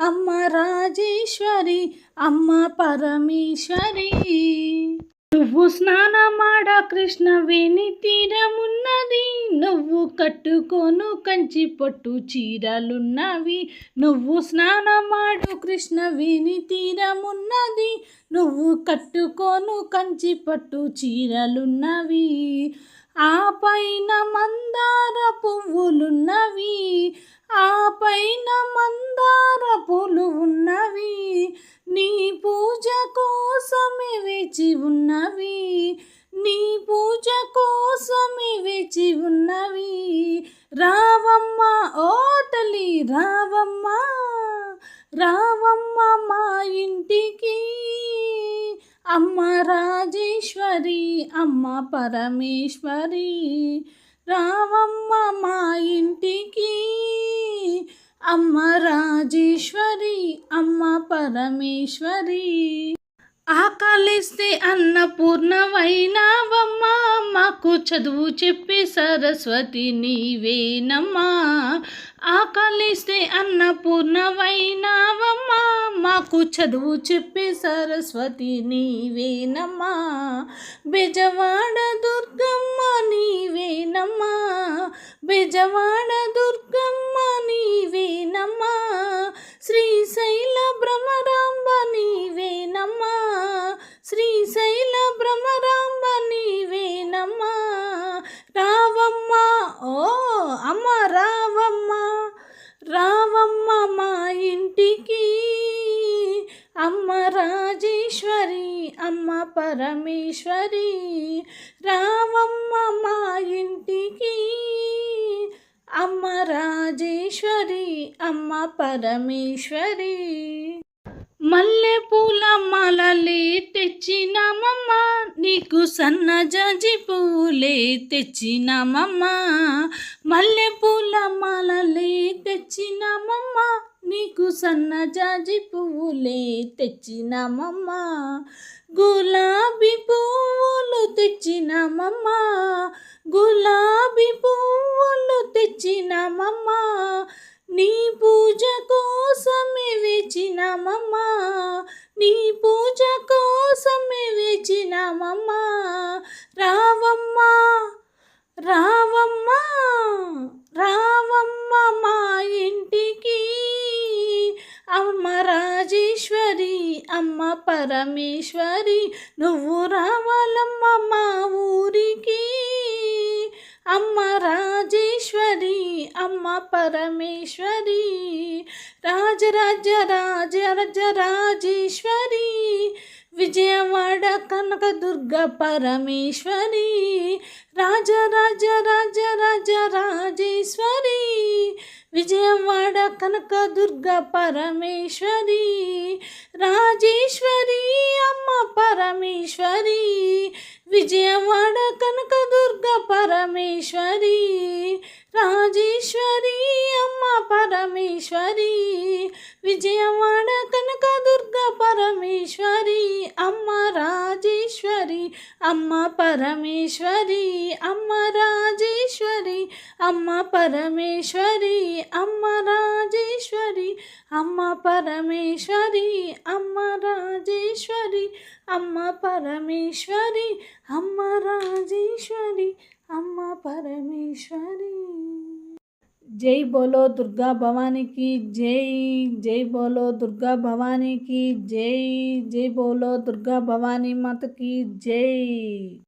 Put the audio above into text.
అమ్మ రాజేశ్వరి అమ్మ పరమేశ్వరి. నువ్వు స్నానమాడ కృష్ణవేణి తీరమున్నది నువ్వు కట్టుకోను కంచి పొట్టు చీరలున్నవి. నువ్వు స్నానమాడు కృష్ణవేణి తీరమున్నది నువ్వు కట్టుకోను కంచి పట్టు చీరలున్నవి. ఆ పైన మందార పువ్వులున్నవి ఆ పైన మందార ఉన్నవి నీ పూజ కోసమే వేచి ఉన్నవి నీ పూజ కోసమే వేచి ఉన్నవి. రావమ్మ ఓ తల్లి రావమ్మ రావమ్మ మా ఇంటికి. అమ్మ రాజేశ్వరి అమ్మ పరమేశ్వరి రావమ్మ మా ఇంటికి. అమ్మ రాజేశ్వరి అమ్మ పరమేశ్వరి. ఆకలిస్తే అన్నపూర్ణవైనావమ్మ మాకు చదువు చెప్పే సరస్వతి నీవేనమ్మా. ఆకలిస్తే అన్నపూర్ణవైనావమ్మ మాకు చదువు చెప్పే సరస్వతి నీవేనమ్మా. బెజవాడ దుర్గమ్మ నీవేనమ్మా బెజవాడ దుర్గ అమ్మ పరమేశ్వరి రావమ్మ మా ఇంటికి. అమ్మ రాజేశ్వరి అమ్మ పరమేశ్వరి. మల్లె పూల మాలలే నీకు సన్నజాజి పువ్వులే తెచ్చినామమ్మ. మల్లె పూల మాలలే తెచ్చినామమ్మ. నీకు సన్నజాజి పువ్వులే తెచ్చినామమ్మ. గులాబీ పువ్వులు తెచ్చినామమ్మ. గులాబీ పువ్వులు తెచ్చినామమ్మ. నీ పూజ కోసమే వేచినామమ్మా. నీ పూజ కోసమే పిలిచినామమ్మా రావమ్మా రావమ్మా రావమ్మ మా ఇంటికి. అమ్మ రాజేశ్వరి అమ్మ పరమేశ్వరి నువ్వు రావాలమ్మ మా ఊరికి. అమ్మ రాజేశ్వరి అమ్మ పరమేశ్వరి రాజరాజ రాజ రాజ రాజేశ్వరి విజయవాడ కనకదుర్గ పరమేశ్వరి రాజరాజ రాజ రాజ రాజేశ్వరి. విజయవాడ కనకదుర్గ పరమేశ్వరి రాజేశ్వరి అమ్మ పరమేశ్వరి. విజయవాడ కనకదుర్గ పరమేశ్వరి రాజేశ్వరి అమ్మ పరమేశ్వరి. విజయవాడ కనకదుర్గ పరమేశ్వరి అమ్మ రాజేశ్వరి అమ్మ పరమేశ్వరి అమ్మ రాజేశ్వరి అమ్మ పరమేశ్వరి అమ్మ రాజేశ్వరి అమ్మ పరమేశ్వరి అమ్మ రాజేశ్వరి అమ్మ పరమేశ్వరి అమ్మ రాజేశ్వరి అమ్మ పరమేశ్వరి. జై బోలో దుర్గా భవానీకి జై జై బోలో దుర్గా భవానీకి జై జై బోలో దుర్గా భవానీ మాతకి జై.